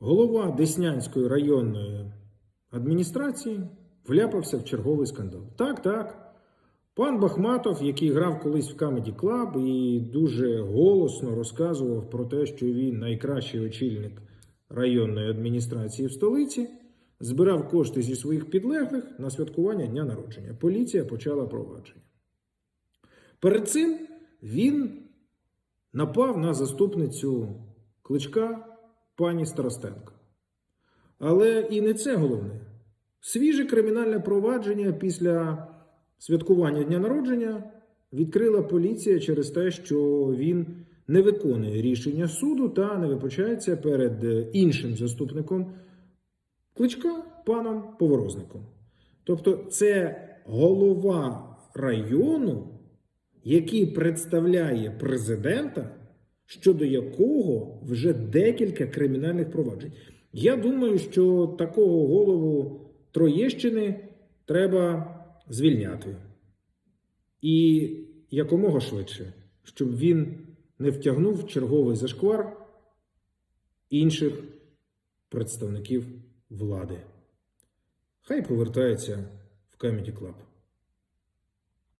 голова Деснянської районної адміністрації вляпався в черговий скандал. Так, так. Пан Бахматов, який грав колись в Comedy Club і дуже голосно розказував про те, що він найкращий очільник районної адміністрації в столиці, збирав кошти зі своїх підлеглих на святкування дня народження. Поліція почала провадження. Перед цим він напав на заступницю кличка пані Старостенко. Але і не це головне. Свіже кримінальне провадження після святкування дня народження відкрила поліція через те, що він не виконує рішення суду та не вибачається перед е, іншим заступником кличка паном Поворозником. Тобто, це голова району, який представляє президента, щодо якого вже декілька кримінальних проваджень. Я думаю, що такого голову Троєщини треба звільняти. І якомога швидше, щоб він не втягнув черговий зашквар інших представників влади. Хай повертається в Comedy Club.